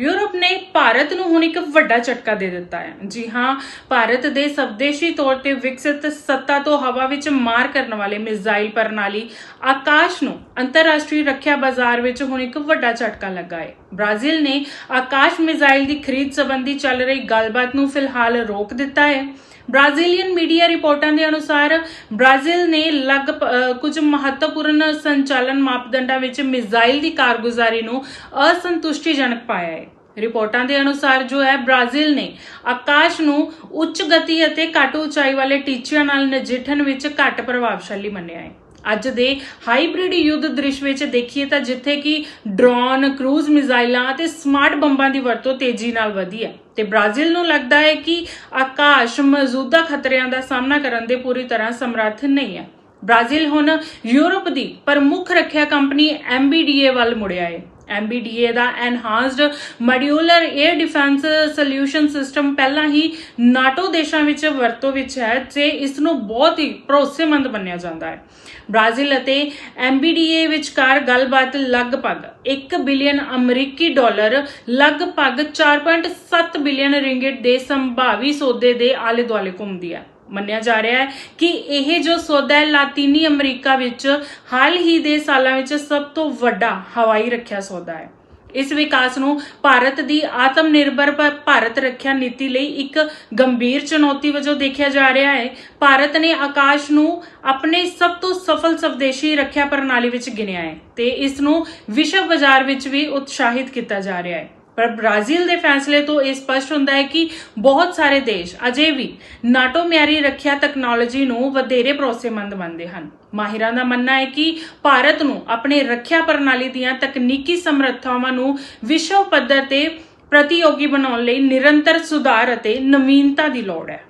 Europe ਨੇ ਭਾਰਤ ਨੂੰ ਹੁਣ ਇੱਕ ਵੱਡਾ ਝਟਕਾ ਦੇ ਦਿੱਤਾ ਹੈ। ਜੀ ਹਾਂ, ਭਾਰਤ ਦੇ ਸਵਦੇਸ਼ੀ ਤੌਰ ਤੇ ਵਿਕਸਿਤ ਸੱਤਾ ਤੋਂ ਹਵਾ ਵਿੱਚ ਮਾਰ ਕਰਨ ਵਾਲੇ ਮਿਜ਼ਾਈਲ ਪ੍ਰਣਾਲੀ ਆਕਾਸ਼ ਨੂੰ ਅੰਤਰਰਾਸ਼ਟਰੀ ਰੱਖਿਆ ਬਾਜ਼ਾਰ ਵਿੱਚ ਹੁਣ ਇੱਕ ਵੱਡਾ ਝਟਕਾ ਲੱਗਾ ਹੈ। ਬ੍ਰਾਜ਼ੀਲ ਨੇ ਆਕਾਸ਼ ਮਿਜ਼ਾਈਲ ਦੀ ਖਰੀਦ ਸੰਬੰਧੀ ਚੱਲ ਰਹੀ ਗੱਲਬਾਤ ਨੂੰ ਫਿਲਹਾਲ ਰੋਕ ਦਿੱਤਾ ਹੈ। ਬ੍ਰਾਜ਼ੀਲੀਅਨ ਮੀਡੀਆ ਰਿਪੋਰਟਾਂ ਦੇ ਅਨੁਸਾਰ ਬ੍ਰਾਜ਼ੀਲ ਨੇ ਲਗ ਕੁਝ ਮਹੱਤਵਪੂਰਨ ਸੰਚਾਲਨ ਮਾਪਦੰਡਾਂ ਵਿੱਚ ਮਿਜ਼ਾਈਲ ਦੀ ਕਾਰਗੁਜ਼ਾਰੀ ਨੂੰ ਅਸੰਤੁਸ਼ਟੀਜਨਕ ਪਾਇਆ ਹੈ। ਰਿਪੋਰਟਾਂ ਦੇ ਅਨੁਸਾਰ ਜੋ ਹੈ, ਬ੍ਰਾਜ਼ੀਲ ਨੇ ਆਕਾਸ਼ ਨੂੰ ਉੱਚ ਗਤੀ ਅਤੇ ਘੱਟ ਉਚਾਈ ਵਾਲੇ ਟੀਚਿਆਂ ਨਾਲ ਨਜਿੱਠਣ ਵਿੱਚ ਘੱਟ ਪ੍ਰਭਾਵਸ਼ਾਲੀ ਮੰਨਿਆ ਹੈ। ਅੱਜ ਦੇ ਹਾਈਬ੍ਰਿਡ ਯੁੱਧ ਦ੍ਰਿਸ਼ ਵਿੱਚ ਦੇਖੀਏ ਤਾਂ ਜਿੱਥੇ ਕਿ ਡਰੋਨ, ਕਰੂਜ਼ ਮਿਜ਼ਾਈਲਾਂ ਅਤੇ ਸਮਾਰਟ ਬੰਬਾਂ ਦੀ ਵਰਤੋਂ ਤੇਜ਼ੀ ਨਾਲ ਵਧੀ ਹੈ ਤੇ ਬ੍ਰਾਜ਼ੀਲ ਨੂੰ ਲੱਗਦਾ ਹੈ ਕਿ ਆਕਾਸ਼ ਮੌਜੂਦਾ ਖਤਰਿਆਂ ਦਾ ਸਾਹਮਣਾ ਕਰਨ ਦੇ ਪੂਰੀ ਤਰ੍ਹਾਂ ਸਮਰੱਥ ਨਹੀਂ ਹੈ। ਬ੍ਰਾਜ਼ੀਲ ਹੁਣ ਯੂਰਪ ਦੀ ਪ੍ਰਮੁੱਖ ਰੱਖਿਆ ਕੰਪਨੀ MBDA ਵੱਲ ਮੁੜਿਆ ਹੈ। MBDA ਦਾ enhanced modular air defence solution system ਪਹਿਲਾਂ ਹੀ ਨਾਟੋ ਦੇਸ਼ਾਂ ਵਿੱਚ ਵਰਤੋਂ ਵਿੱਚ ਹੈ, ਤੇ ਇਸ ਨੂੰ ਬਹੁਤ ਹੀ ਭਰੋਸੇਮੰਦ ਮੰਨਿਆ ਜਾਂਦਾ ਹੈ। ਬ੍ਰਾਜ਼ੀਲ ਅਤੇ MBDA ਵਿਚਕਾਰ ਗੱਲਬਾਤ ਲਗਭਗ 1 ਬਿਲੀਅਨ ਅਮਰੀਕੀ ਡਾਲਰ, ਲਗਭਗ 4.7 ਬਿਲੀਅਨ ਰਿੰਗਟ ਦੇ ਸੰਭਾਵੀ ਸੌਦੇ ਦੇ ਆਲੇ-ਦੁਆਲੇ ਘੁੰਮਦੀ ਹੈ। ਮੰਨਿਆ ਜਾ ਰਿਹਾ ਹੈ ਕਿ ਇਹ ਜੋ ਸੌਦਾ ਹੈ ਲਾਤੀਨੀ ਅਮਰੀਕਾ ਵਿੱਚ ਹਾਲ ਹੀ ਦੇ ਸਾਲਾਂ ਵਿੱਚ ਸਭ ਤੋਂ ਵੱਡਾ ਹਵਾਈ ਰੱਖਿਆ ਸੌਦਾ ਹੈ। ਇਸ ਵਿਕਾਸ ਨੂੰ ਭਾਰਤ ਦੀ ਆਤਮ ਨਿਰਭਰ ਭ- ਭਾਰਤ ਰੱਖਿਆ ਨੀਤੀ ਲਈ ਇੱਕ ਗੰਭੀਰ ਚੁਣੌਤੀ ਵਜੋਂ ਦੇਖਿਆ ਜਾ ਰਿਹਾ ਹੈ। ਭਾਰਤ ਨੇ ਆਕਾਸ਼ ਨੂੰ ਆਪਣੇ ਸਭ ਤੋਂ ਸਫਲ ਸਵਦੇਸ਼ੀ ਰੱਖਿਆ ਪ੍ਰਣਾਲੀ ਵਿੱਚ ਗਿਣਿਆ ਹੈ ਤੇ ਇਸ ਨੂੰ ਵਿਸ਼ਵ ਬਾਜ਼ਾਰ ਵਿੱਚ ਵੀ ਉਤਸ਼ਾਹਿਤ ਕੀਤਾ ਜਾ ਰਿਹਾ ਹੈ। ਪਰ ਬ੍ਰਾਜ਼ੀਲ ਦੇ ਫੈਸਲੇ ਤੋਂ ਇਹ ਸਪਸ਼ਟ ਹੁੰਦਾ ਹੈ ਕਿ ਬਹੁਤ ਸਾਰੇ ਦੇਸ਼ ਅਜੇ ਵੀ ਨਾਟੋ ਮਿਆਰੀ ਰੱਖਿਆ ਤਕਨਾਲੋਜੀ ਨੂੰ ਵਧੇਰੇ ਭਰੋਸੇਮੰਦ ਮੰਨਦੇ ਹਨ। ਮਾਹਿਰਾਂ ਦਾ ਮੰਨਣਾ ਹੈ ਕਿ ਭਾਰਤ ਨੂੰ ਆਪਣੇ ਰੱਖਿਆ ਪ੍ਰਣਾਲੀ ਦੀਆਂ ਤਕਨੀਕੀ ਸਮਰੱਥਾਵਾਂ ਨੂੰ ਵਿਸ਼ਵ ਪੱਧਰ ਤੇ ਪ੍ਰਤੀਯੋਗੀ ਬਣਾਉਣ ਲਈ ਨਿਰੰਤਰ ਸੁਧਾਰ ਅਤੇ ਨਵੀਨਤਾ ਦੀ ਲੋੜ ਹੈ।